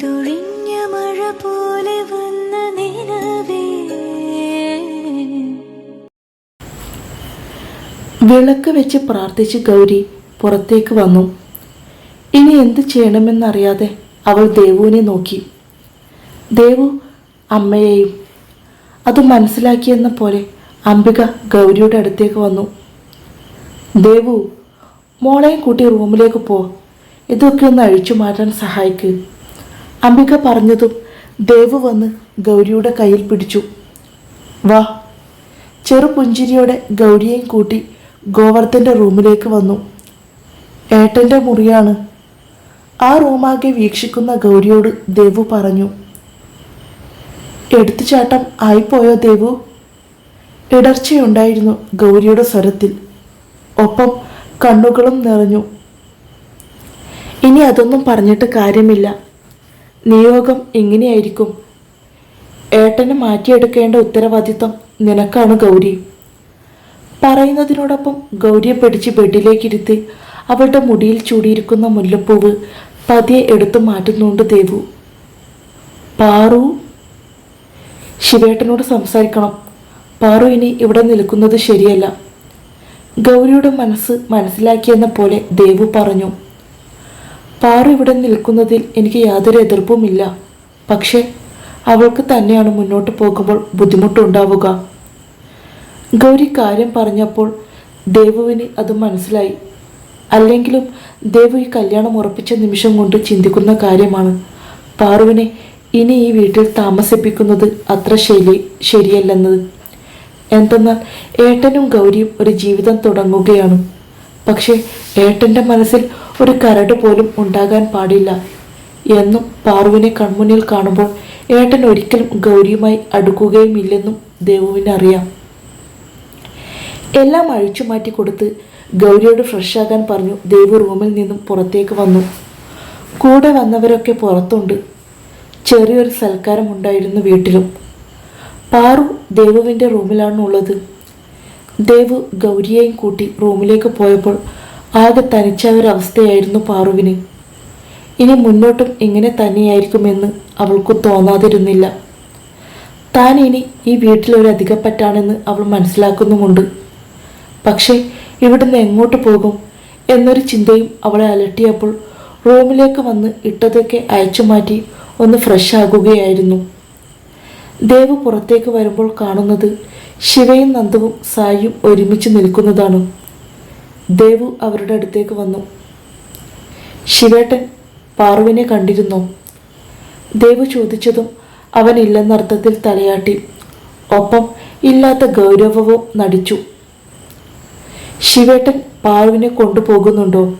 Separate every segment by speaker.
Speaker 1: പെയ്തൊഴിഞ്ഞ മഴ പോലെ വന്ന നിലവേ.
Speaker 2: വിളക്ക് വെച്ച് പ്രാർത്ഥിച്ച് ഗൗരി പുറത്തേക്ക് വന്നു. ഇനി എന്ത് ചെയ്യണമെന്നറിയാതെ അവൾ ദേവുവിനെ നോക്കി. ദേവു അമ്മയെയും അത് മനസ്സിലാക്കിയെന്ന പോലെ അംബിക ഗൗരിയുടെ അടുത്തേക്ക് വന്നു. ദേവു മോളെയും കൂട്ടി റൂമിലേക്ക് പോ. ഇതൊക്കെ ഒന്ന് അഴിച്ചു മാറ്റാൻ സഹായിക്ക്. അംബിക പറഞ്ഞതും ദേവ് വന്ന് ഗൗരിയുടെ കയ്യിൽ പിടിച്ചു. വാ. ചെറുപുഞ്ചിരിയോടെ ഗൗരിയെയും കൂട്ടി ഗോവർദ്ധന്റെ റൂമിലേക്ക് വന്നു. ഏട്ടന്റെ മുറിയാണ്. ആ റൂമാകെ വീക്ഷിക്കുന്ന ഗൗരിയോട് ദേവു പറഞ്ഞു. എടുത്തുചാട്ടം ആയിപ്പോയോ ദേവു? ഇടർച്ചയുണ്ടായിരുന്നു ഗൗരിയുടെ സ്വരത്തിൽ. ഒപ്പം കണ്ണുകളും നിറഞ്ഞു. ഇനി അതൊന്നും പറഞ്ഞിട്ട് കാര്യമില്ല. നിയോഗം ഇങ്ങനെയായിരിക്കും. ഏട്ടനെ മാറ്റിയെടുക്കേണ്ട ഉത്തരവാദിത്തം നിനക്കാണ് ഗൗരി. പറയുന്നതിനോടൊപ്പം ഗൗരിയെ പിടിച്ച് ബെഡിലേക്കിരുത്തി അവളുടെ മുടിയിൽ ചൂടിയിരിക്കുന്ന മുല്ലപ്പൂവ് പതിയെ എടുത്തു മാറ്റുന്നുണ്ട് ദേവു. പാറു. ശിവേട്ടനോട് സംസാരിക്കണം. പാറു ഇനി ഇവിടെ നിൽക്കുന്നത് ശരിയല്ല. ഗൗരിയുടെ മനസ്സ് മനസ്സിലാക്കിയെന്ന പോലെ ദേവു പറഞ്ഞു. പാറു ഇവിടെ നിൽക്കുന്നതിൽ എനിക്ക് യാതൊരു എതിർപ്പുമില്ല. പക്ഷേ അവൾക്ക് തന്നെയാണ് മുന്നോട്ട് പോകുമ്പോൾ ബുദ്ധിമുട്ടുണ്ടാവുക. ഗൗരി കാര്യം പറഞ്ഞപ്പോൾ ദേവുവിന് അത് മനസ്സിലായി. അല്ലെങ്കിലും ദേവു ഈ കല്യാണം ഉറപ്പിച്ച നിമിഷം കൊണ്ട് ചിന്തിക്കുന്ന കാര്യമാണ്. പാറുവിനെ ഇനി ഈ വീട്ടിൽ താമസിപ്പിക്കുന്നത് അത്ര ശരി ശരിയല്ലെന്നത്. എന്തെന്നാൽ ഏട്ടനും ഗൗരിയും ഒരു ജീവിതം തുടങ്ങുകയാണ്. പക്ഷേ ഏട്ടന്റെ മനസ്സിൽ ഒരു കരട് പോലും ഉണ്ടാകാൻ പാടില്ല എന്നും പാർവിനെ കൺമുന്നിൽ കാണുമ്പോൾ ഏട്ടൻ ഒരിക്കലും ഗൗരിയുമായി അടുക്കുകയുമില്ലെന്നും ദേവുവിന് അറിയാം എല്ലാം അഴിച്ചു മാറ്റി കൊടുത്ത് ഗൗരിയോട് ഫ്രഷാകാൻ പറഞ്ഞു ദേവു റൂമിൽ നിന്നും പുറത്തേക്ക് വന്നു. കൂടെ വന്നവരൊക്കെ പുറത്തുണ്ട്. ചെറിയൊരു സൽക്കാരം ഉണ്ടായിരുന്നു വീട്ടിലും. പാറു ദേവുവിന്റെ റൂമിലാണുള്ളത്. ദേവു ഗൗരിയെയും കൂട്ടി റൂമിലേക്ക് പോയപ്പോൾ ആകെ തനിച്ച ഒരവസ്ഥയായിരുന്നു പാറുവിന്. ഇനി മുന്നോട്ടും ഇങ്ങനെ തന്നെയായിരിക്കുമെന്ന് അവൾക്ക് തോന്നാതിരുന്നില്ല. താൻ ഇനി ഈ വീട്ടിലൊരു അധികപ്പറ്റാണെന്ന് അവൾ മനസ്സിലാക്കുന്നുമുണ്ട്. പക്ഷേ ഇവിടുന്ന് എങ്ങോട്ട് പോകും എന്നൊരു ചിന്തയും അവളെ അലട്ടിയപ്പോൾ റൂമിലേക്ക് വന്ന് ഇട്ടതൊക്കെ അയച്ചു മാറ്റി ഒന്ന് ഫ്രഷ് ആകുകയായിരുന്നു ദേവ് പുറത്തേക്ക് വരുമ്പോൾ കാണുന്നത് ശിവയും നന്ദവും സായും ഒരുമിച്ച് നിൽക്കുന്നതാണ്. ദേവു അവരുടെ അടുത്തേക്ക് വന്നു. ശിവേട്ടൻ പാറുവിനെ കണ്ടിരുന്നു. ദേവു ചോദിച്ചതും അവൻ ഇല്ലെന്നർത്ഥത്തിൽ തലയാട്ടി. ഒപ്പം ഇല്ലാത്ത ഗൗരവവും നടിച്ചു. ശിവേട്ടൻ പാറുവിനെ കൊണ്ടുപോകുന്നുണ്ടോ?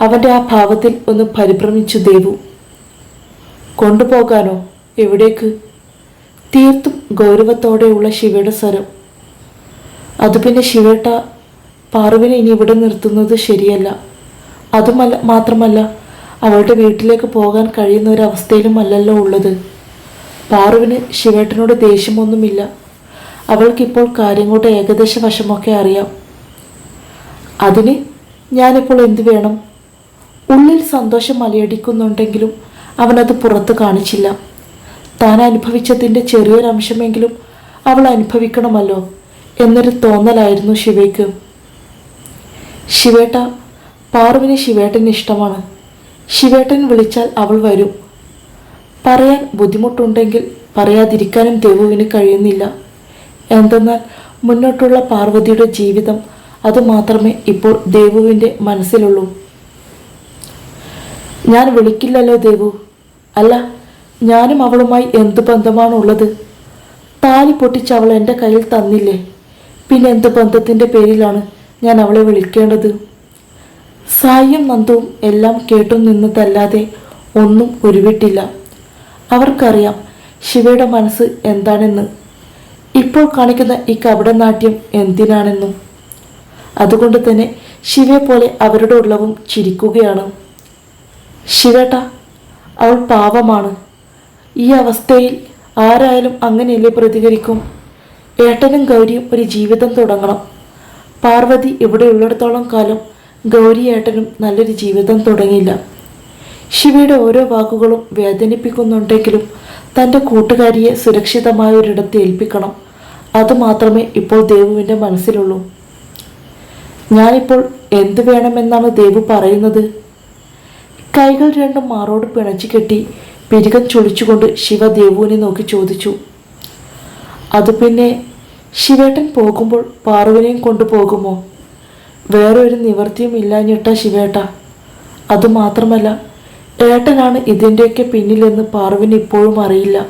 Speaker 2: അവന്റെ ആ ഭാവത്തിൽ ഒന്ന് പരിഭ്രമിച്ചു ദേവു. കൊണ്ടുപോകാനോ? എവിടേക്ക്? തീർത്തും ഗൗരവത്തോടെയുള്ള ശിവയുടെ സ്വരം. അത് പിന്നെ ശിവേട്ട പാറുവിനെ ഇനി ഇവിടെ നിർത്തുന്നത് ശരിയല്ല. അതുമല്ല മാത്രമല്ല അവളുടെ വീട്ടിലേക്ക് പോകാൻ കഴിയുന്ന ഒരവസ്ഥയിലും അല്ലല്ലോ ഉള്ളത്. പാറുവിന് ശിവേട്ടനോട് ദേഷ്യമൊന്നുമില്ല. അവൾക്കിപ്പോൾ കാര്യങ്ങളുടെ ഏകദേശ വശമൊക്കെ അറിയാം. അതിന് ഞാനിപ്പോൾ എന്തു വേണം? ഉള്ളിൽ സന്തോഷം മലയടിക്കുന്നുണ്ടെങ്കിലും അവനത് പുറത്ത് കാണിച്ചില്ല. താൻ അനുഭവിച്ചതിന്റെ ചെറിയൊരംശമെങ്കിലും അവൾ അനുഭവിക്കണമല്ലോ എന്നൊരു തോന്നലായിരുന്നു ശിവയ്ക്ക്. ശിവേട്ട പാറുവിന് ശിവേട്ടന് ഇഷ്ടമാണ്. ശിവേട്ടൻ വിളിച്ചാൽ അവൾ വരും. പറയാൻ ബുദ്ധിമുട്ടുണ്ടെങ്കിൽ പറയാതിരിക്കാനും ദേവുവിന് കഴിയുന്നില്ല. എന്തെന്നാൽ മുന്നോട്ടുള്ള പാർവതിയുടെ ജീവിതം അതുമാത്രമേ ഇപ്പോൾ ദേവുവിന്റെ മനസ്സിലുള്ളൂ. ഞാൻ വിളിക്കില്ലല്ലോ ദേവു. അല്ല ഞാനും അവളുമായി എന്ത് ബന്ധമാണുള്ളത്? താലി പൊട്ടിച്ച് അവൾ എന്റെ കയ്യിൽ തന്നില്ലേ? പിന്നെ എന്ത് ബന്ധത്തിന്റെ പേരിലാണ് ഞാൻ അവളെ വിളിക്കേണ്ടത്? സായിയും നന്ദവും എല്ലാം കേട്ടു നിന്നതല്ലാതെ ഒന്നും ഉരുവിട്ടില്ല. അവർക്കറിയാം ശിവയുടെ മനസ്സ് എന്താണെന്ന്. ഇപ്പോൾ കാണിക്കുന്ന ഈ കപടനാട്യം എന്തിനാണെന്നും. അതുകൊണ്ട് തന്നെ ശിവയെ പോലെ അവരുടെ ഉള്ളവും ചിരിക്കുകയാണ്. ശിവേട്ട അവൾ പാവമാണ്. ഈ അവസ്ഥയിൽ ആരായാലും അങ്ങനെയല്ലേ പ്രതികരിക്കും? ഏട്ടനും ഗൗരിയും ഒരു ജീവിതം തുടങ്ങണം. പാർവതി ഇവിടെ ഉള്ളിടത്തോളം കാലം ഗൗരി ഏട്ടനും നല്ലൊരു ജീവിതം തുടങ്ങിയില്ല. ശിവയുടെ ഓരോ വാക്കുകളും വേദനിപ്പിക്കുന്നുണ്ടെങ്കിലും തന്റെ കൂട്ടുകാരിയെ സുരക്ഷിതമായ ഒരിടത്ത് ഏൽപ്പിക്കണം അതുമാത്രമേ ഇപ്പോൾ ദേവുവിന്റെ മനസ്സിലുള്ളൂ. ഞാനിപ്പോൾ എന്ത് വേണമെന്നാണ് ദേവു പറയുന്നത്? കൈകൾ രണ്ടും മാറോട് പിണച്ചു കെട്ടി പിരികം ചൊളിച്ചുകൊണ്ട് ശിവ ദേവുവിനെ നോക്കി ചോദിച്ചു. അത് പിന്നെ ശിവേട്ടൻ പോകുമ്പോൾ പാറുവിനെയും കൊണ്ടുപോകുമോ? വേറെ ഒരു നിവൃത്തിയും ഇല്ലാഞ്ഞിട്ട ശിവേട്ട. അതുമാത്രമല്ല ഏട്ടനാണ് ഇതിന്റെയൊക്കെ പിന്നിലെന്ന് പാറുവിന് ഇപ്പോഴും അറിയില്ല.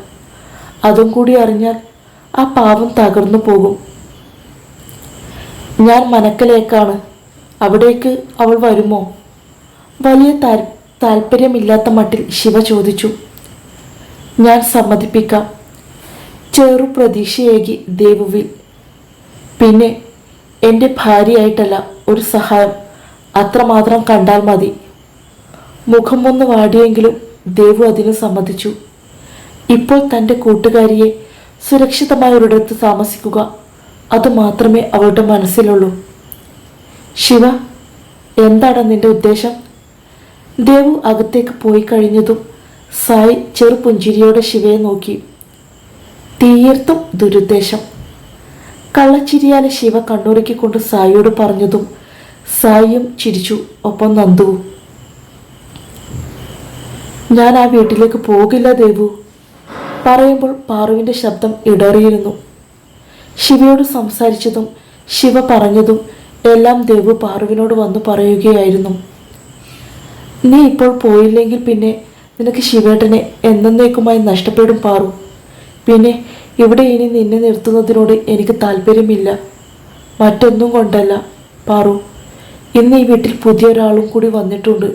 Speaker 2: അതും കൂടി അറിഞ്ഞാൽ ആ പാവം തകർന്നു പോകും. ഞാൻ മനക്കലേക്കാണ്. അവിടേക്ക് അവൾ വരുമോ? വലിയ താൽ താല്പര്യമില്ലാത്ത മട്ടിൽ ശിവ ചോദിച്ചു. ഞാൻ സമ്മതിപ്പിക്കാം. ചെറു പ്രതീക്ഷയേകി ദേവുവിൽ. പിന്നെ എന്റെ ഭാര്യയായിട്ടല്ല ഒരു സഹായം. അത്രമാത്രം കണ്ടാൽ മതി. മുഖം ഒന്ന് വാടിയെങ്കിലും ദേവു അതിന് സമ്മതിച്ചു. ഇപ്പോൾ തന്റെ കൂട്ടുകാരിയെ സുരക്ഷിതമായ ഒരിടത്ത് താമസിക്കുക. അത് മാത്രമേ അവളുടെ മനസ്സിലുള്ളൂ. ശിവ എന്താണ് നിന്റെ ഉദ്ദേശം? ദേവു അകത്തേക്ക് പോയി കഴിഞ്ഞതും സായി ചെറുപുഞ്ചിരിയോടെ ശിവയെ നോക്കി. തീർത്തും ദുരുദ്ദേശം. കള്ളച്ചിരിയാലെ ശിവ കണ്ണുറുക്കിക്കൊണ്ട് സായിയോട് പറഞ്ഞതും സായിയും ചിരിച്ചു. ഒപ്പം നന്ദുവും ഞാൻ ആ വീട്ടിലേക്ക് പോകില്ല ദേവു പറയുമ്പോൾ പാറുവിന്റെ ശബ്ദം ഇടറിയിരുന്നു. ശിവയോട് സംസാരിച്ചതും ശിവ പറഞ്ഞതും എല്ലാം ദേവു പാറുവിനോട് വന്നു പറയുകയായിരുന്നു. നീ ഇപ്പോൾ പോയില്ലെങ്കിൽ പിന്നെ നിനക്ക് ശിവേട്ടനെ എന്നേക്കുമായി നഷ്ടപ്പെടും പാറു. പിന്നെ ഇവിടെ ഇനി നിന്നെ നിർത്തുന്നതിനോട് എനിക്ക് താല്പര്യമില്ല. മറ്റൊന്നും കൊണ്ടല്ല പാറു. ഇന്ന് ഈ വീട്ടിൽ പുതിയ പുതിയൊരാളും കൂടി വന്നിട്ടുണ്ട്.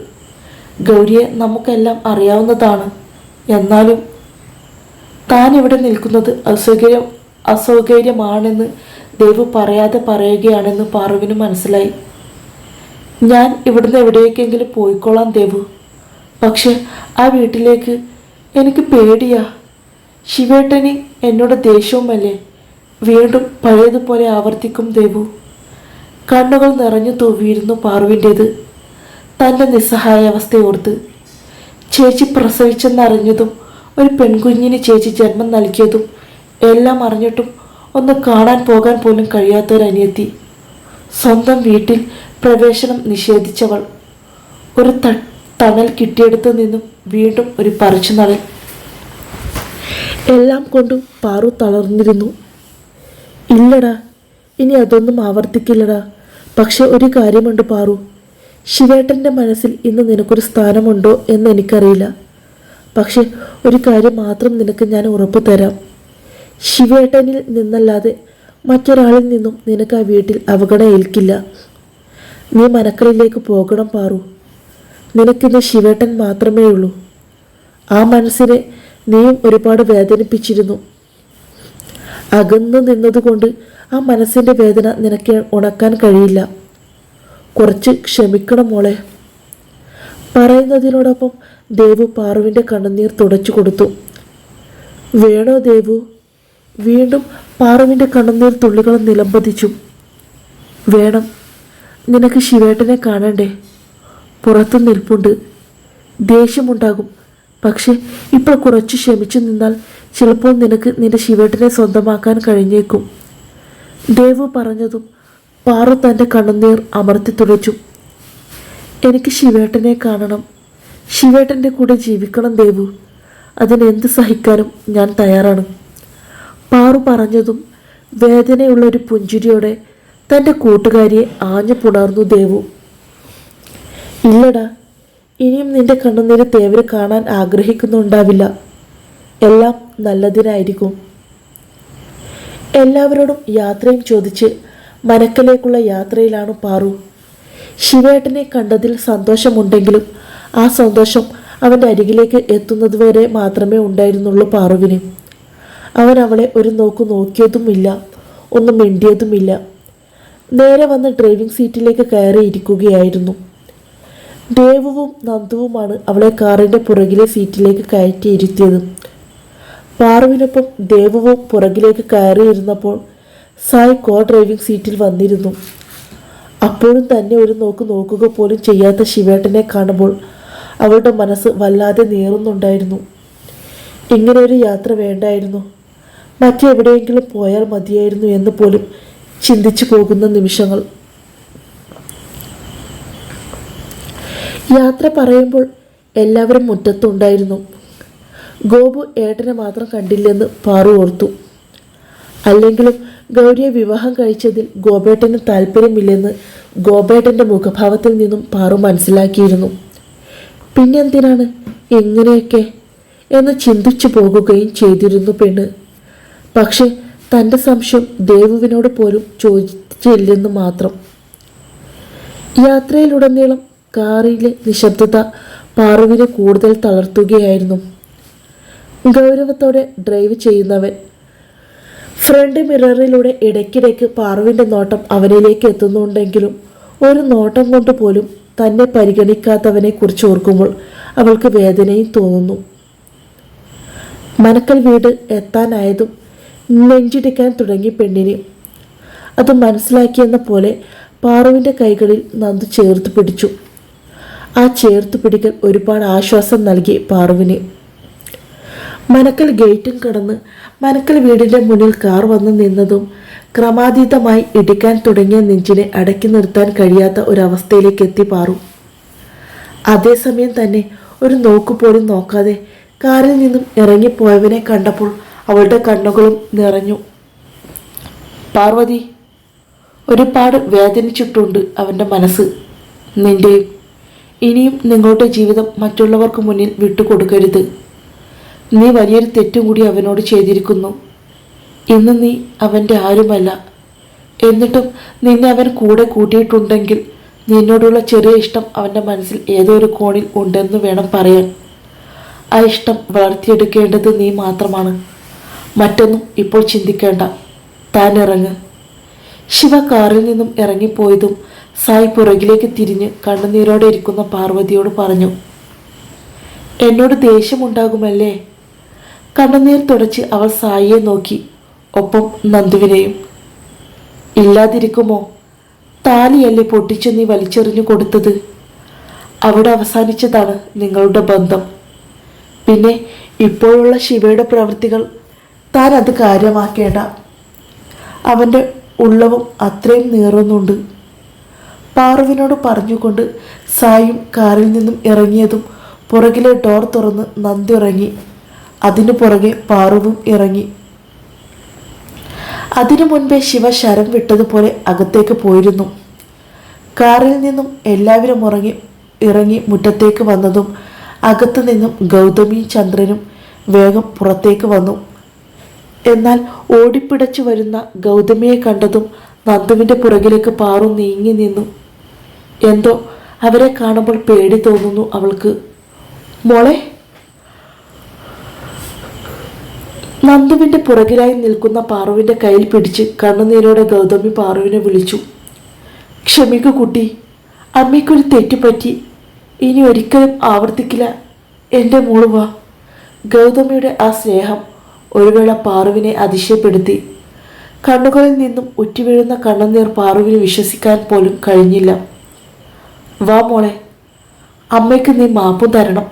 Speaker 2: ഗൗരിയെ നമുക്കെല്ലാം അറിയാവുന്നതാണ്. എന്നാലും താൻ ഇവിടെ നിൽക്കുന്നത് അസൗകര്യം അസൗകര്യമാണെന്ന് ദേവു പറയാതെ പറയുകയാണെന്ന് പാറുവിന് മനസ്സിലായി. ഞാൻ ഇവിടുന്ന് എവിടേക്കെങ്കിലും പോയിക്കോളാം ദേവു. പക്ഷെ ആ വീട്ടിലേക്ക് എനിക്ക് പേടിയാ. ശിവേട്ടന് എന്നോട് ദേഷ്യവുമല്ലേ? വീണ്ടും പഴയതുപോലെ ആവർത്തിക്കും ദേവു. കണ്ണുകൾ നിറഞ്ഞു തൂവിയിരുന്നു പാറുവിന്റേത് തന്റെ നിസ്സഹായാവസ്ഥയോർത്ത് ചേച്ചി പ്രസവിച്ചെന്നറിഞ്ഞതും ഒരു പെൺകുഞ്ഞിന് ചേച്ചി ജന്മം നൽകിയതും എല്ലാം അറിഞ്ഞിട്ടും ഒന്ന് കാണാൻ പോകാൻ പോലും കഴിയാത്തൊരനിയത്തി. സ്വന്തം വീട്ടിൽ പ്രവേശനം നിഷേധിച്ചവൾ. ഒരു തണൽ കിട്ടിയെടുത്തു നിന്നും വീണ്ടും ഒരു പറിച്ചു നടൽ എല്ലാം കൊണ്ടും പാറു തളർന്നിരുന്നു. ഇല്ലടാ ഇനി അതൊന്നും ആവർത്തിക്കില്ലടാ. പക്ഷെ ഒരു കാര്യമുണ്ട് പാറു. ശിവേട്ടന്റെ മനസ്സിൽ ഇന്ന് നിനക്കൊരു സ്ഥാനമുണ്ടോ എന്ന് എനിക്കറിയില്ല. പക്ഷെ ഒരു കാര്യം മാത്രം നിനക്ക് ഞാൻ ഉറപ്പ് തരാം. ശിവേട്ടനിൽ നിന്നല്ലാതെ മറ്റൊരാളിൽ നിന്നും നിനക്ക് ആ വീട്ടിൽ അപകടം ഏൽക്കില്ല നീ മനക്കളിലേക്ക് പോകണം പാറു. നിനക്കിന്ന് ശിവേട്ടൻ മാത്രമേ ഉള്ളൂ ആ മനസ്സിനെ നീയും ഒരുപാട് വേദനിപ്പിച്ചിരുന്നു. അകന്നു നിന്നതുകൊണ്ട് ആ മനസ്സിന്റെ വേദന നിനക്ക് ഉണക്കാൻ കഴിയില്ല. കുറച്ച് ക്ഷമിക്കണം മോളെ. പറയുന്നതിനോടൊപ്പം ദേവു പാറുവിന്റെ കണ്ണുനീർ തുടച്ചു കൊടുത്തു. വേണോ ദേവു? വീണ്ടും പാറുവിന്റെ കണ്ണുനീർ തുള്ളികൾ നിലംപതിച്ചു. വേണം. നിനക്ക് ശിവേട്ടനെ കാണണ്ടേ? പുറത്തു നിൽപ്പുണ്ട്. ദേഷ്യമുണ്ടാകും. പക്ഷെ ഇപ്പോൾ കുറച്ച് ക്ഷമിച്ചു നിന്നാൽ ചിലപ്പോൾ നിനക്ക് നിന്റെ ശിവേട്ടനെ സ്വന്തമാക്കാൻ കഴിഞ്ഞേക്കും. ദേവു പറഞ്ഞതും പാറു തന്റെ കണ്ണുനീർ അമർത്തി തുടച്ചു. എനിക്ക് ശിവേട്ടനെ കാണണം. ശിവേട്ടന്റെ കൂടെ ജീവിക്കണം ദേവു. അതിനെന്ത് സഹിക്കാനും ഞാൻ തയ്യാറാണ്. പാറു പറഞ്ഞതും വേദനയുള്ള ഒരു പുഞ്ചിരിയോടെ തന്റെ കൂട്ടുകാരിയെ ആഞ്ഞു പുണർന്നു ദേവു. ഇല്ലടാ ഇനിയും നിന്റെ കണ്ണുനീര് തേവര് കാണാൻ ആഗ്രഹിക്കുന്നുണ്ടാവില്ല. എല്ലാം നല്ലതിനായിരിക്കും. എല്ലാവരോടും യാത്രയും ചോദിച്ച് മനക്കലേക്കുള്ള യാത്രയിലാണ് പാറു. ശിവേട്ടനെ കണ്ടതിൽ സന്തോഷമുണ്ടെങ്കിലും ആ സന്തോഷം അവന്റെ അരികിലേക്ക് എത്തുന്നതുവരെ മാത്രമേ ഉണ്ടായിരുന്നുള്ളൂ പാറുവിന്. അവൻ അവളെ ഒരു നോക്ക് നോക്കിയതുമില്ല ഒന്നും മിണ്ടിയതുമില്ല. നേരെ വന്ന് ഡ്രൈവിംഗ് സീറ്റിലേക്ക് കയറി ഇരിക്കുകയായിരുന്നു ദേവുവും നന്ദുവുമാണ് അവളെ കാറിന്റെ പുറകിലെ സീറ്റിലേക്ക് കയറ്റിയിരുത്തിയത്. പാറുവിനൊപ്പം ദേവുവും പുറകിലേക്ക് കയറിയിരുന്നപ്പോൾ സായ് കോ ഡ്രൈവിംഗ് സീറ്റിൽ വന്നിരുന്നു. അപ്പോഴും തന്നെ ഒരു നോക്ക് നോക്കുക പോലും ചെയ്യാത്ത ശിവേട്ടനെ കാണുമ്പോൾ അവളുടെ മനസ്സ് വല്ലാതെ നീറുന്നുണ്ടായിരുന്നു. ഇങ്ങനെ ഒരു യാത്ര വേണ്ടായിരുന്നു. മറ്റെവിടെയെങ്കിലും പോയാൽ മതിയായിരുന്നു എന്ന് പോലും ചിന്തിച്ചു പോകുന്ന നിമിഷങ്ങൾ. യാത്ര പറയുമ്പോൾ എല്ലാവരും മുറ്റത്തുണ്ടായിരുന്നു. ഗോപു ഏട്ടനെ മാത്രം കണ്ടില്ലെന്ന് പാറു ഓർത്തു. അല്ലെങ്കിലും ഗൗരിയെ വിവാഹം കഴിച്ചതിൽ ഗോപേട്ടന് താല്പര്യമില്ലെന്ന് ഗോപേട്ടന്റെ മുഖഭാവത്തിൽ നിന്നും പാറു മനസ്സിലാക്കിയിരുന്നു. പിന്നെന്തിനാണ് എങ്ങനെയൊക്കെ എന്ന് ചിന്തിച്ചു പോകുകയും ചെയ്തിരുന്നു പെണ്ണ്. പക്ഷെ തന്റെ സംശയം ദേവുവിനോട് പോലും ചോദിച്ചില്ലെന്ന് മാത്രം. യാത്രയിലുടനീളം കാറിലെ നിശബ്ദത പാറുവിനെ കൂടുതൽ തളർത്തുകയായിരുന്നു. ഗൗരവത്തോടെ ഡ്രൈവ് ചെയ്യുന്നവൻ. ഫ്രണ്ട് മിററിലൂടെ ഇടയ്ക്കിടയ്ക്ക് പാറുവിന്റെ നോട്ടം അവനിലേക്ക് എത്തുന്നുണ്ടെങ്കിലും ഒരു നോട്ടം കൊണ്ട് പോലും തന്നെ പരിഗണിക്കാത്തവനെ കുറിച്ച് ഓർക്കുമ്പോൾ അവൾക്ക് വേദനയും തോന്നുന്നു. മനക്കൽ വീട് എത്താനായതും നെഞ്ചിടിക്കാൻ തുടങ്ങി പെണ്ണിന്. അത് മനസ്സിലാക്കിയെന്ന പോലെ പാറുവിന്റെ കൈകളിൽ നന്ദു ചേർത്ത് പിടിച്ചു. ആ ചേർത്ത് പിടിക്കൽ ഒരുപാട് ആശ്വാസം നൽകി പാറുവിന് മനക്കൽ ഗേറ്റും കടന്ന് മനക്കൽ വീടിന്റെ മുന്നിൽ കാർ വന്ന് നിന്നതും ക്രമാതീതമായി ഇടിക്കാൻ തുടങ്ങിയ നെഞ്ചിനെ അടക്കി നിർത്താൻ കഴിയാത്ത ഒരവസ്ഥയിലേക്ക് എത്തി പാറു. അതേസമയം തന്നെ ഒരു നോക്കു പോലും നോക്കാതെ കാറിൽ നിന്നും ഇറങ്ങിപ്പോയവനെ കണ്ടപ്പോൾ അവളുടെ കണ്ണുകളും നിറഞ്ഞു. പാർവതി ഒരുപാട് വേദനിച്ചിട്ടുണ്ട് അവന്റെ മനസ്സ്. നിന്റെയും ഇനിയും നിങ്ങളുടെ ജീവിതം മറ്റുള്ളവർക്ക് മുന്നിൽ വിട്ടുകൊടുക്കരുത്. നീ വലിയൊരു തെറ്റും കൂടി അവനോട് ചെയ്തിരിക്കുന്നു. ഇന്ന് നീ അവന്റെ ആരുമല്ല. എന്നിട്ടും നിന്നെ അവൻ കൂടെ കൂട്ടിയിട്ടുണ്ടെങ്കിൽ നിന്നോടുള്ള ചെറിയ ഇഷ്ടം അവന്റെ മനസ്സിൽ ഏതോ ഒരു കോണിൽ ഉണ്ടെന്ന് വേണം പറയാൻ. ആ ഇഷ്ടം വളർത്തിയെടുക്കേണ്ടത് നീ മാത്രമാണ്. മറ്റൊന്നും ഇപ്പോൾ ചിന്തിക്കേണ്ട. താൻ ഇറങ്ങ്. ശിവ കാറിൽ നിന്നും ഇറങ്ങിപ്പോയതും സായി പുറകിലേക്ക് തിരിഞ്ഞ് കണ്ണുനീരോടെ ഇരിക്കുന്ന പാർവതിയോട് പറഞ്ഞു എന്നോട് ദേഷ്യമുണ്ടാകുമല്ലേ? കണ്ണുനീർ തുടച്ച് അവൾ സായിയെ നോക്കി ഒപ്പം നന്ദുവിനെയും. ഇല്ലാതിരിക്കുമോ? താലിയല്ലേ പൊട്ടിച്ചു നീ വലിച്ചെറിഞ്ഞു കൊടുത്തത്? അവിടെ അവസാനിച്ചതാണ് നിങ്ങളുടെ ബന്ധം. പിന്നെ ഇപ്പോഴുള്ള ശിവയുടെ പ്രവൃത്തികൾ താൻ അത് കാര്യമാക്കേണ്ട. അവന്റെ ഉള്ളവും അത്രയും നീറുന്നുണ്ട്. പാറുവിനോട് പറഞ്ഞുകൊണ്ട് സായും കാറിൽ നിന്നും ഇറങ്ങിയതും പുറകിലെ ഡോർ തുറന്ന് നന്ദി ഇറങ്ങി. അതിനു പുറകെ പാറുവും ഇറങ്ങി. അതിനു മുൻപേ ശിവ ശരം വിട്ടതുപോലെ അകത്തേക്ക് പോയിരുന്നു. കാറിൽ നിന്നും എല്ലാവരും ഉറങ്ങി ഇറങ്ങി മുറ്റത്തേക്ക് വന്നതും അകത്തു നിന്നും ഗൗതമിയും ചന്ദ്രനും വേഗം പുറത്തേക്ക് വന്നു. എന്നാൽ ഓടിപ്പിടച്ചു വരുന്ന ഗൗതമിയെ കണ്ടതും നന്ദുവിന്റെ പുറകിലേക്ക് പാറു നീങ്ങി നിന്നു. എന്തോ അവരെ കാണുമ്പോൾ പേടി തോന്നുന്നു അവൾക്ക്. മോളെ നന്ദുവിന്റെ പുറകിലായി നിൽക്കുന്ന പാറുവിന്റെ കയ്യിൽ പിടിച്ച് കണ്ണുനീരോടെ ഗൗതമി പാറുവിനെ വിളിച്ചു. ക്ഷമിക്കു കുട്ടി അമ്മയ്ക്കൊരു തെറ്റുപറ്റി. ഇനി ഒരിക്കലും ആവർത്തിക്കില്ല. എന്റെ മോളുവ. ഗൗതമിയുടെ ആ സ്നേഹം ഒരു വേള പാറുവിനെ അതിശയപ്പെടുത്തി. കണ്ണുകളിൽ നിന്നും ഉറ്റിവീഴുന്ന കണ്ണുനീർ പാറുവിന് വിശ്വസിക്കാൻ പോലും കഴിഞ്ഞില്ല. വാ മോളെ അമ്മയ്ക്ക് നീ മാപ്പും തരണം.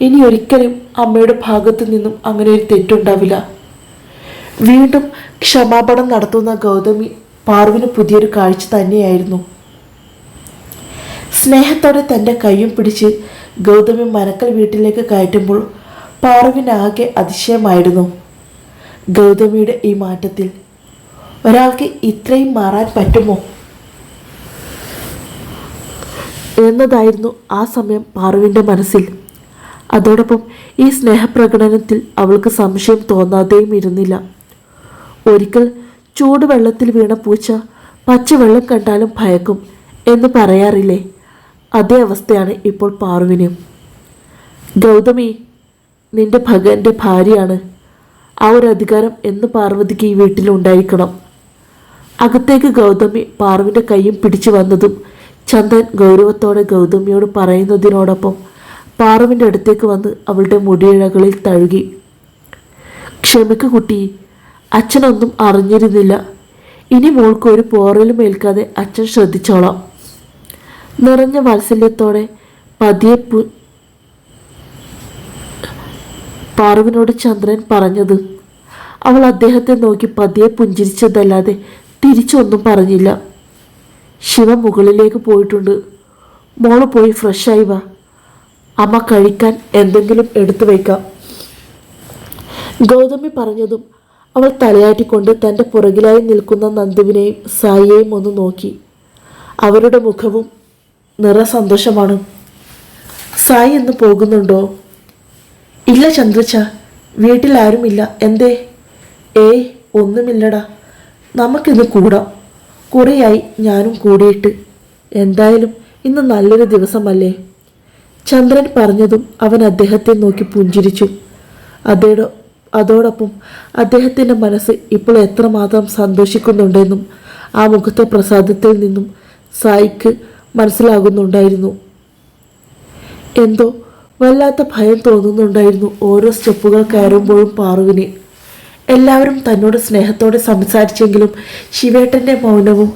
Speaker 2: ഇനി ഒരിക്കലും അമ്മയുടെ ഭാഗത്തു നിന്നും അങ്ങനെ ഒരു തെറ്റുണ്ടാവില്ല. വീണ്ടും ക്ഷമാപണം നടത്തുന്ന ഗൗതമി പാർവിന് പുതിയൊരു കാഴ്ച തന്നെയായിരുന്നു. സ്നേഹത്തോടെ തന്റെ കൈയും പിടിച്ച് ഗൗതമി മനക്കൽ വീട്ടിലേക്ക് കയറ്റുമ്പോൾ പാറുവിനാകെ അതിശയമായിരുന്നു. ഗൗതമിയുടെ ഈ മാറ്റത്തിൽ ഒരാൾക്ക് ഇത്രയും മാറാൻ പറ്റുമോ? എന്നതായിരുന്നു ആ സമയം പാറുവിന്റെ മനസ്സിൽ. അതോടൊപ്പം ഈ സ്നേഹപ്രകടനത്തിൽ അവൾക്ക് സംശയം തോന്നാതെയും ഇരുന്നില്ല. ഒരിക്കൽ ചൂടുവെള്ളത്തിൽ വീണ പൂച്ച പച്ചവെള്ളം കണ്ടാലും ഭയക്കും എന്ന് പറയാറില്ലേ? അതേ അവസ്ഥയാണ് ഇപ്പോൾ പാറുവിനും. ഗൗതമി നിന്റെ ഭഗവാന്റെ ഭാര്യയാണ്. ആ ഒരു അധികാരം എന്ന് പാർവതിക്ക് ഈ വീട്ടിൽ ഉണ്ടായിരിക്കണം. അകത്തേക്ക് ഗൗതമി പാർവിന്റെ കൈയും പിടിച്ചു വന്നതും ചന്ദൻ ഗൗരവത്തോടെ ഗൗതമിയോട് പറയുന്നതിനോടൊപ്പം പാറുവിന്റെ അടുത്തേക്ക് വന്ന് അവളുടെ മുടിയിഴകളിൽ തഴുകി. ക്ഷമിക്ക് കുട്ടി അച്ഛനൊന്നും അറിഞ്ഞിരുന്നില്ല. ഇനി മോൾക്ക് ഒരു പോറലും ഏൽക്കാതെ അച്ഛൻ ശ്രദ്ധിച്ചോളാം. നിറഞ്ഞ വാത്സല്യത്തോടെ പതിയെ പു പാറുവിനോട് ചന്ദ്രൻ പറഞ്ഞത്. അവൾ അദ്ദേഹത്തെ നോക്കി പതിയെ പുഞ്ചിരിച്ചതല്ലാതെ തിരിച്ചൊന്നും പറഞ്ഞില്ല. ശിവ മുകളിലേക്ക് പോയിട്ടുണ്ട്. മോൾ പോയി ഫ്രഷായി വാ. അമ്മ കഴിക്കാൻ എന്തെങ്കിലും എടുത്തു വയ്ക്കാം ഗൗതമി പറഞ്ഞതും അവൾ തലയാട്ടിക്കൊണ്ട് തന്റെ പുറകിലായി നിൽക്കുന്ന നന്ദുവിനെയും സായിയെയും ഒന്ന് നോക്കി. അവരുടെ മുഖവും നിറസന്തോഷമാണ്. സായി എന്ന് പോകുന്നുണ്ടോ? ഇല്ല ചന്ദ്രച്ച വീട്ടിൽ ആരുമില്ല എന്തേ? ഏയ് ഒന്നുമില്ലടാ. നമുക്കിന്ന് കൂടാം. കുറേയായി ഞാനും കൂടിയിട്ട്. എന്തായാലും ഇന്ന് നല്ലൊരു ദിവസമല്ലേ? ചന്ദ്രൻ പറഞ്ഞതും അവൻ അദ്ദേഹത്തെ നോക്കി പുഞ്ചിരിച്ചു. അതേടോ അതോടൊപ്പം അദ്ദേഹത്തിന്റെ മനസ്സ് ഇപ്പോൾ എത്രമാത്രം സന്തോഷിക്കുന്നുണ്ടെന്നും ആ മുഖത്തെ പ്രസാദത്തിൽ നിന്നും സായിക്ക് മനസ്സിലാകുന്നുണ്ടായിരുന്നു. എന്തോ വല്ലാത്ത ഭയം തോന്നുന്നുണ്ടായിരുന്നു. ഓരോ സ്റ്റെപ്പുകൾ കയറുമ്പോഴും പാറുവിന്. എല്ലാവരും തന്നോട് സ്നേഹത്തോടെ സംസാരിച്ചെങ്കിലും ശിവേട്ടന്റെ മൗനവും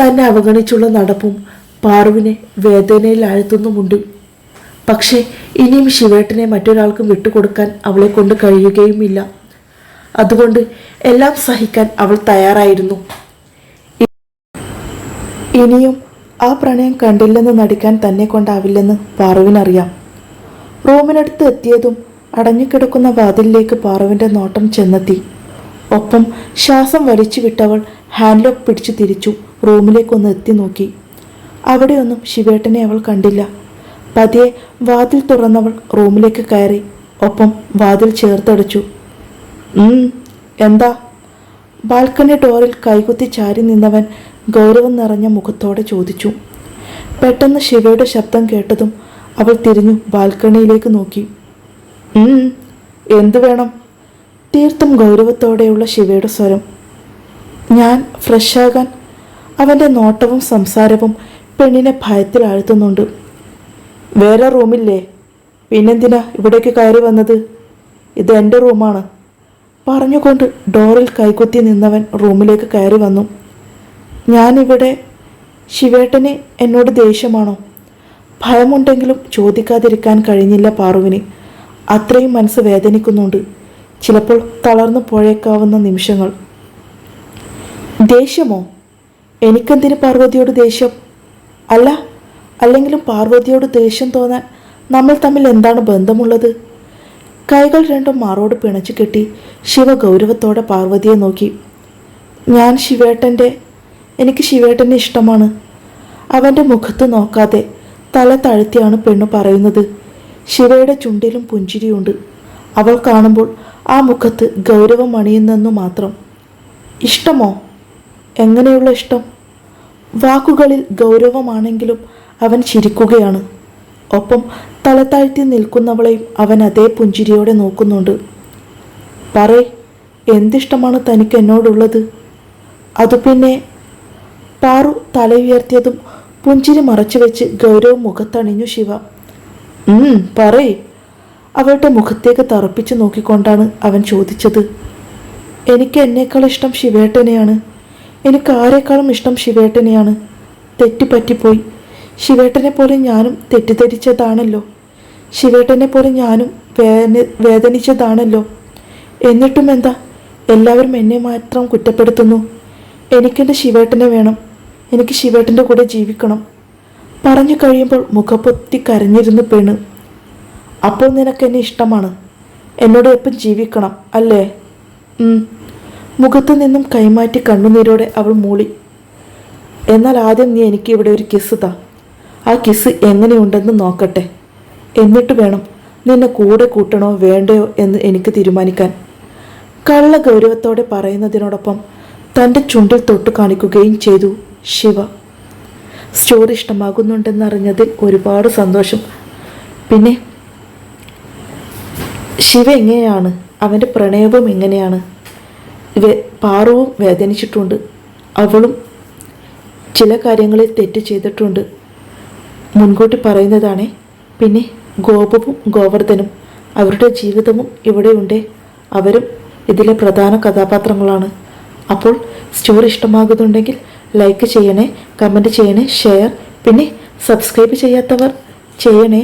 Speaker 2: തന്നെ അവഗണിച്ചുള്ള നടപ്പും പാറുവിനെ വേദനയിൽ ആഴ്ത്തുന്നുമുണ്ട്. പക്ഷേ ഇനിയും ശിവേട്ടനെ മറ്റൊരാൾക്കും വിട്ടുകൊടുക്കാൻ അവളെ കൊണ്ട് കഴിയുകയുമില്ല. അതുകൊണ്ട് എല്ലാം സഹിക്കാൻ അവൾ തയ്യാറായിരുന്നു. ഇനിയും ആ പ്രണയം കണ്ടില്ലെന്ന് നടിക്കാൻ തന്നെ കൊണ്ടാവില്ലെന്ന് പാറുവിനറിയാം. റൂമിനടുത്ത് എത്തിയതും അടഞ്ഞുകിടക്കുന്ന വാതിലിലേക്ക് പാറുവിന്റെ നോട്ടം ചെന്നെത്തി. ഒപ്പം ശ്വാസം വലിച്ചു വിട്ടവൾ ഹാൻഡ്ലോക്ക് പിടിച്ചു തിരിച്ചു റൂമിലേക്കൊന്ന് എത്തി നോക്കി. അവിടെയൊന്നും ശിവേട്ടനെ അവൾ കണ്ടില്ല. പതിയെ വാതിൽ തുറന്നവൾ റൂമിലേക്ക് കയറി. ഒപ്പം വാതിൽ ചേർത്തടച്ചു. "ഉം, എന്താ? ബാൽക്കണി ഡോറിൽ കൈകുത്തി ചാരി നിന്നവൻ ഗൗരവം നിറഞ്ഞ മുഖത്തോടെ ചോദിച്ചു. പെട്ടെന്ന് ശിവയുടെ ശബ്ദം കേട്ടതും അവൾ തിരിഞ്ഞു ബാൽക്കണിയിലേക്ക് നോക്കി. എന്ത് വേണം? തീർത്തും ഗൗരവത്തോടെയുള്ള ശിവയുടെ സ്വരം. ഞാൻ ഫ്രഷാകാൻ അവന്റെ നോട്ടവും സംസാരവും പെണ്ണിനെ ഭയത്തിൽ ആഴ്ത്തുന്നുണ്ട്. വേറെ റൂമില്ലേ? പിന്നെന്തിനാ ഇവിടേക്ക് കയറി വന്നത്? ഇത് എന്റെ റൂമാണ്. പറഞ്ഞുകൊണ്ട് ഡോറിൽ കൈകുത്തി നിന്നവൻ റൂമിലേക്ക് കയറി വന്നു. ഞാനിവിടെ ശിവേട്ടന് എന്നോട് ദേഷ്യമാണോ? ഭയമുണ്ടെങ്കിലും ചോദിക്കാതിരിക്കാൻ കഴിഞ്ഞില്ല പാറുവിന്. അത്രയും മനസ്സ് വേദനിക്കുന്നുണ്ട്. ചിലപ്പോൾ തളർന്നു പോയേക്കാവുന്ന നിമിഷങ്ങൾ. ദേഷ്യമോ? എനിക്കെന്തിന് പാർവതിയോട് ദേഷ്യം? അല്ല അല്ലെങ്കിലും പാർവതിയോട് ദേഷ്യം തോന്നാൻ നമ്മൾ തമ്മിൽ എന്താണ് ബന്ധമുള്ളത്? കൈകൾ രണ്ടും മാറോട് പിണച്ചു കെട്ടി ശിവ ഗൗരവത്തോടെ പാർവതിയെ നോക്കി. ഞാൻ ശിവേട്ടന്റെ എനിക്ക് ശിവേട്ടനെ ഇഷ്ടമാണ്. അവന്റെ മുഖത്ത് നോക്കാതെ തല താഴ്ത്തിയാണ് പെണ്ണു പറയുന്നത്. ശിവയുടെ ചുണ്ടിലും പുഞ്ചിരിയുണ്ട്. അവൾ കാണുമ്പോൾ ആ മുഖത്ത് ഗൗരവം അണിയുന്നെന്നു മാത്രം. ഇഷ്ടമോ? എങ്ങനെയുള്ള ഇഷ്ടം? വാക്കുകളിൽ ഗൗരവമാണെങ്കിലും അവൻ ചിരിക്കുകയാണ്. ഒപ്പം തല താഴ്ത്തി നിൽക്കുന്നവളെയും അവൻ അതേ പുഞ്ചിരിയോടെ നോക്കുന്നുണ്ട്. പറയ് എന്തിഷ്ടമാണ് തനിക്ക് എന്നോടുള്ളത്? അതു പിന്നെ പാറു തല ഉയർത്തിയതും പുഞ്ചിരി മറച്ചുവെച്ച് വെച്ച് ഗൗരവം മുഖത്തണിഞ്ഞു ശിവ. പറയ്. അവളുടെ മുഖത്തേക്ക് തറപ്പിച്ചു നോക്കിക്കൊണ്ടാണ് അവൻ ചോദിച്ചത്. എനിക്ക് എന്നേക്കാൾ ഇഷ്ടം ശിവേട്ടനെയാണ്. എനിക്ക് ആരെക്കാളും ഇഷ്ടം ശിവേട്ടനെയാണ്. തെറ്റിപ്പറ്റിപ്പോയി ശിവേട്ടനെ പോലെ ഞാനും തെറ്റിദ്ധരിച്ചതാണല്ലോ. ശിവേട്ടനെ പോലെ ഞാനും വേദന വേദനിച്ചതാണല്ലോ. എന്നിട്ടും എന്താ? എല്ലാവരും എന്നെ മാത്രം കുറ്റപ്പെടുത്തുന്നു. എനിക്കെന്റെ ശിവേട്ടനെ വേണം. എനിക്ക് ശിവേട്ടന്റെ കൂടെ ജീവിക്കണം. പറഞ്ഞു കഴിയുമ്പോൾ മുഖപ്പൊത്തി കരഞ്ഞിരുന്നു പെണ് അപ്പോൾ നിനക്ക് എന്നെ ഇഷ്ടമാണ്. എന്നോട് എപ്പം ജീവിക്കണം അല്ലേ. മുഖത്തു നിന്നും കൈമാറ്റി കണ്ണുനീരോടെ അവൾ മൂളി. എന്നാൽ ആദ്യം നീ എനിക്ക് ഇവിടെ ഒരു കിസ് താ. ആ കിസ് എങ്ങനെയുണ്ടെന്ന് നോക്കട്ടെ. എന്നിട്ട് വേണം നിന്നെ കൂടെ കൂട്ടണോ വേണ്ടയോ എന്ന് എനിക്ക് തീരുമാനിക്കാൻ. കള്ള ഗൗരവത്തോടെ പറയുന്നതിനോടൊപ്പം തന്റെ ചുണ്ടിൽ തൊട്ട് കാണിക്കുകയും ചെയ്തു. ശിവ. സ്റ്റോറി ഇഷ്ടമാകുന്നുണ്ടെന്നറിഞ്ഞതിൽ ഒരുപാട് സന്തോഷം. പിന്നെ ശിവ എങ്ങനെയാണ്? അവന്റെ പ്രണയവും എങ്ങനെയാണ്? പാറവും വേദനിച്ചിട്ടുണ്ട്. അവളും ചില കാര്യങ്ങളിൽ തെറ്റ് ചെയ്തിട്ടുണ്ട്. മുൻകൂട്ടി പറയുന്നതാണ്. പിന്നെ ഗോപവും ഗോവർദ്ധനും അവരുടെ ജീവിതവും ഇവിടെയുണ്ട്. അവരും ഇതിലെ പ്രധാന കഥാപാത്രങ്ങളാണ്. അപ്പോൾ സ്റ്റോറി ഇഷ്ടമാകുന്നുണ്ടെങ്കിൽ ലൈക്ക് ചെയ്യണേ കമന്റ് ചെയ്യണേ ഷെയർ പിന്നെ സബ്സ്ക്രൈബ് ചെയ്യാത്തവർ ചെയ്യണേ.